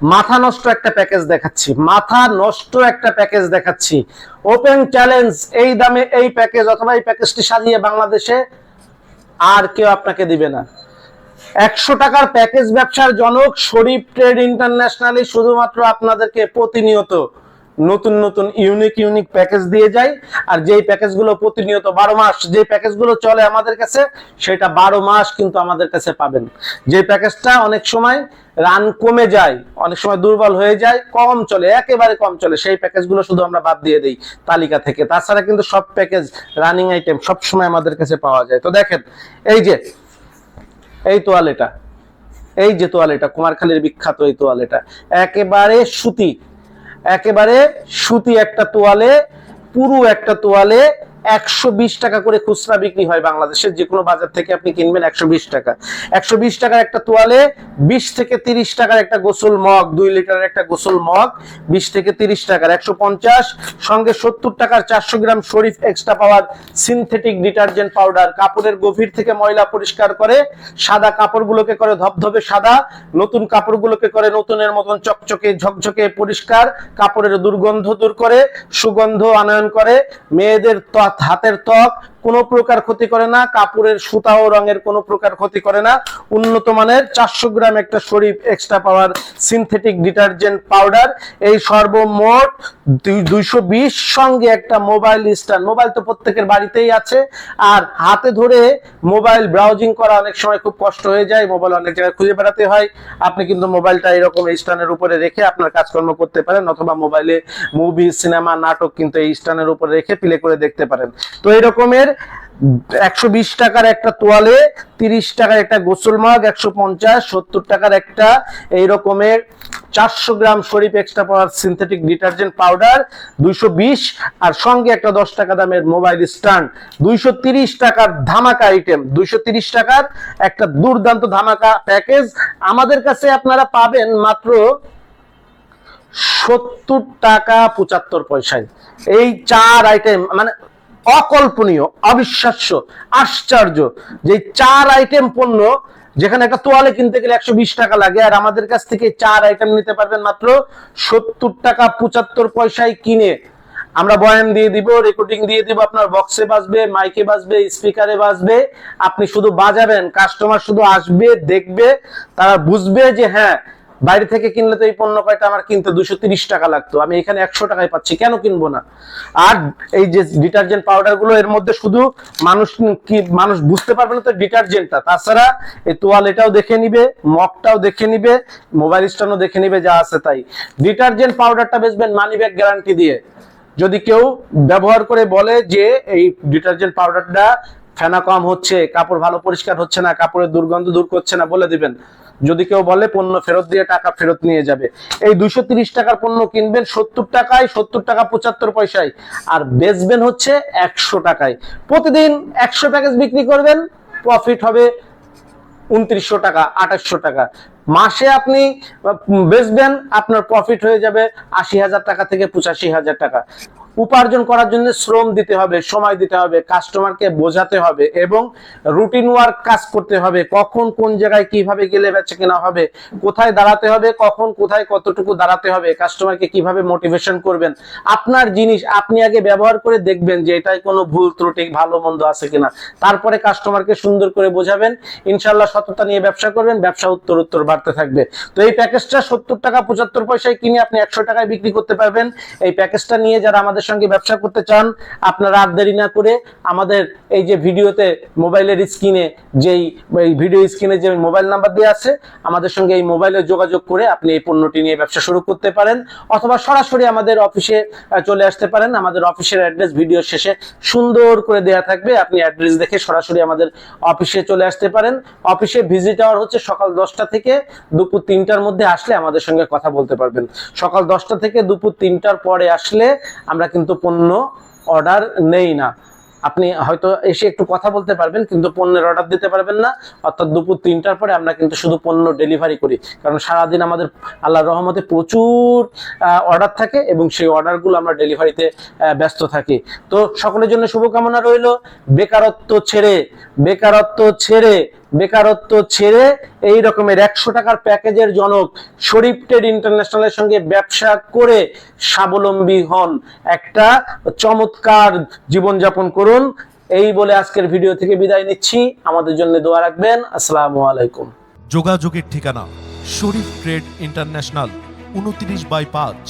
মাথা নষ্ট একটা প্যাকেজ দেখাচ্ছি, মাথা নষ্ট একটা প্যাকেজ দেখাচ্ছি। ওপেন চ্যালেঞ্জ এই দামে এই প্যাকেজ অথবা এই প্যাকেজটি সাজিয়ে বাংলাদেশে আর কেউ আপনাকে দিবে না। একশো টাকার প্যাকেজ ব্যবসার জনক শরীফ ট্রেড ইন্টারন্যাশনালি শুধুমাত্র আপনাদেরকে প্রতিনিয়ত নতুন নতুন ইউনিক ইউনিক প্যাকেজ দিয়ে যায়। আর যেই প্যাকেজগুলো প্রতিনিয়ত বারো মাস যে প্যাকেজগুলো চলে আমাদের কাছে, সেটা বারো মাস কিন্তু আমাদের কাছে পাবেন। যে প্যাকেজটা অনেক সময় রান কমে যায়, অনেক সময় দুর্বল হয়ে যায়, কম চলে, একেবারে কম চলে, সেই প্যাকেজগুলো শুধু আমরা বাদ দিয়ে দিই তালিকা থেকে। তাছাড়া কিন্তু সব প্যাকেজ রানিং আইটেম সব সময় আমাদের কাছে পাওয়া যায়। তো দেখেন, এই যে, এই তোয়ালেটা, এই যে তোয়ালেটা, কুমারখালীর বিখ্যাত এই তোয়ালেটা, একেবারে সুতি একেবারে সুতি একটা তোয়ালে পুরু একটা তোয়ালে একশো বিশ টাকা করে খুচরা বিক্রি হয় বাংলাদেশের যে কোনো বাজার থেকে আপনি কিনবেন একশো বিশ টাকা। একশো বিশ টাকার একটা তোয়ালে বিশ থেকে তিরিশ টাকার একটা গোসল মগ, দুই লিটারের একটা গোসল মগ, বিশ থেকে তিরিশ টাকার একশো পঞ্চাশ, সঙ্গে সত্তর টাকার চারশো gram Sharif extra power synthetic detergent powder কাপড়ের গভীর থেকে ময়লা পরিষ্কার করে, সাদা কাপড়গুলোকে করে ধবধবে সাদা, নতুন কাপড়গুলোকে করে নতুনের মতন চকচকে ঝকঝকে পরিষ্কার, কাপড়ের দুর্গন্ধ দূর করে, সুগন্ধ আনয়ন করে, মেয়েদের ত্বক হাতের ত্বক কোনো প্রকার ক্ষতি করে না, কাপড়ের সুতা ও রঙের কোনো প্রকার ক্ষতি করে না। উন্নত মানের চারশো গ্রাম একটা Sharif extra power synthetic detergent powder এই সর্বমোট দুইশো বিশ সঙ্গে একটা মোবাইল স্ট্যান্ড মোবাইল তো প্রত্যেকের বাড়িতেই আছে। আর হাতে ধরে মোবাইল ব্রাউজিং করা অনেক সময় খুব কষ্ট হয়ে যায়। মোবাইল অনেক জায়গায় খুঁজে বেড়াতে হয়। আপনি কিন্তু মোবাইলটা এরকম এই স্ট্যান্ডের উপরে রেখে আপনার কাজকর্ম করতে পারেন অথবা মোবাইলে মুভি সিনেমা নাটক কিন্তু এই স্ট্যান্ডের উপরে রেখে প্লে করে দেখতে পারেন। তো এরকমের একশো বিশ টাকার একটা তোয়ালে, তিরিশ টাকার একটা গোসল মগ, একশো পঞ্চাশ, সত্তর টাকার একটা এই রকমের চারশো gram Sharif extra power synthetic detergent powder দুইশো বিশ, আর সঙ্গে একটা দশ টাকা দামের মোবাইল স্ট্যান্ড দুইশো তিরিশ টাকার ধামাকা আইটেম দুইশো তিরিশ টাকার একটা দুর্দান্ত ধামাকা প্যাকেজ আমাদের কাছে আপনারা পাবেন মাত্র সত্তর টাকা পঁচাত্তর পয়সায়। এই চার আইটেম মানে অকল্পনীয়, অবিশ্বাস্য, আশ্চর্য। যে চার আইটেম পণ্য, যেখানে একটা তোয়ালে কিনতে গেলে একশো বিশ টাকা লাগে, আর আমাদের কাছ থেকে চার আইটেম নিতে পারবেন মাত্র সত্তর টাকা পঁচাত্তর পয়সায় কিনে। আমরা বয়ান দিয়ে দিব রেকর্ডিং দিয়ে দিব, আপনার বক্সে বাজবে মাইকে বাজবে স্পিকারে বাজবে। আপনি শুধু বাজাবেন কাস্টমার শুধু আসবে, দেখবে, তারা বুঝবে যে হ্যাঁ বাইরে থেকে কিনলে তো এই পণ্য কয়টা? আমার কিনতে দুশো তিরিশ টাকা লাগতো। আমি এখানে একশো টাকায় পাচ্ছি, কেন কিনবো না? আর এই যে ডিটারজেন্ট পাউডারগুলো এর মধ্যে শুধু মানুষ কি, মানুষ বুঝতে পারবে না তো ডিটারজেন্টটা। তাছাড়া এই তোয়াল এটাও দেখে নিবে, মগটাও দেখে নিবে, মোবাইল স্ট্যান্ডও দেখে নিবে, যা আছে তাই। ডিটারজেন্ট পাউডারটা বেচবেন মানি ব্যাগ গ্যারান্টি দিয়ে। যদি কেউ ব্যবহার করে বলে যে এই ডিটারজেন্ট পাউডারটা ফেনা কম হচ্ছে, কাপড় ভালো পরিষ্কার হচ্ছে না, কাপড়ের দুর্গন্ধ দূর করছে না, বলে দিবেন। যদি কেউ বলে পণ্য ফেরত দিয়ে টাকা ফেরত নিয়ে যাবে। এই দুইশো টাকার পণ্য কিনবেন সত্তর টাকায়, সত্তর টাকা পঁচাত্তর পয়সায়। আর বেচবেন হচ্ছে একশো টাকায়। প্রতিদিন একশো প্যাকেজ বিক্রি করবেন প্রফিট হবে উনত্রিশশো টাকা, আঠাশশো টাকা। মাসে আপনি বেচবেন, আপনার প্রফিট হয়ে যাবে আশি হাজার টাকা থেকে পঁচাশি হাজার টাকা। উপার্জন করার জন্য শ্রম দিতে হবে, সময় দিতে হবে কাস্টমারকে বোঝাতে হবে এবং রুটিন ওয়ার্ক কাজ করতে হবে। কখন কোন জায়গায় কীভাবে গেলে বেচে কেনা হবে, কোথায় দাঁড়াতে হবে, কখন কোথায় কতটুকু দাঁড়াতে হবে কাস্টমারকে কীভাবে মোটিভেশন করবেন, আপনার জিনিস আপনি আগে ব্যবহার করে দেখবেন যে এটাই কোনো ভুল ত্রুটি, ভালো মন্দ আছে কিনা। তারপরে কাস্টমারকে সুন্দর করে বোঝাবেন ইনশাল্লাহ সততা নিয়ে ব্যবসা করবেন, ব্যবসা উত্তর উত্তর বাড়তে থাকবে। তো এই প্যাকেজটা সত্তর টাকা পঁচাত্তর পয়সায় কিনে আপনি একশো টাকায় বিক্রি করতে পারবেন। এই প্যাকেজটা নিয়ে যারা আমাদের সঙ্গে ব্যবসা করতে চান, আপনারা আর দেরি না করে আমাদের এই যে ভিডিওতে মোবাইলের স্ক্রিনে যেই ভিডিও স্ক্রিনে যে মোবাইল নাম্বার দেওয়া আছে, আমাদের সঙ্গে এই মোবাইলে যোগাযোগ করে আপনি এই পণ্যটি নিয়ে ব্যবসা শুরু করতে পারেন অথবা সরাসরি আমাদের অফিসে চলে আসতে পারেন। আমাদের অফিসের অ্যাড্রেস ভিডিও শেষে সুন্দর করে দেয়া থাকবে। আপনি অ্যাড্রেস দেখে সরাসরি আমাদের অফিসে চলে আসতে পারেন। অফিসে ভিজিট আওয়ার হচ্ছে সকাল দশটা থেকে দুপুর তিনটার মধ্যে আসলে আমাদের সঙ্গে কথা বলতে পারবেন। সকাল দশটা থেকে দুপুর তিনটার পরে আসলে আমরা কিন্তু পণ্য অর্ডার নেই না। আপনি হয়তো এসে একটু কথা বলতে পারবেন, কিন্তু পণ্যের অর্ডার দিতে পারবেন না। অর্থাৎ দুপুর তিনটার পরে আমরা কিন্তু শুধু পণ্য ডেলিভারি করি। কারণ সারাদিন আমাদের আল্লাহ রহমতে প্রচুর অর্ডার থাকে এবং সেই অর্ডারগুলো আমরা ডেলিভারিতে ব্যস্ত থাকি। তো সকলের জন্য শুভকামনা রইল। বেকারত্ব ছেড়ে বেকারত্ব ছেড়ে বেকারত্ব ছেড়ে এই রকমের একশো টাকার প্যাকেজের জনক শরীফ ট্রেড ইন্টারন্যাশনালের সঙ্গে ব্যবসা করে স্বাবলম্বী হন। একটা চমৎকার জীবনযাপন করুন। এই বলে আজকের ভিডিও থেকে বিদায় নিচ্ছি। আমাদের জন্য দোয়া রাখবেন। আসসালামু আলাইকুম। যোগাযোগের ঠিকানা শরীফ ট্রেড ইন্টারন্যাশনাল, উনত্রিশ বাই পাঁচ,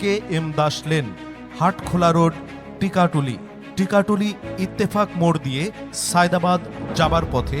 K M Das lane, Hatkhola road, Tikatuli. Tikatuli Ittefaq মোড় দিয়ে সায়দাবাদ যাবার পথে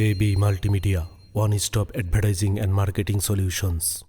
AB Multimedia, one stop advertising and marketing solutions.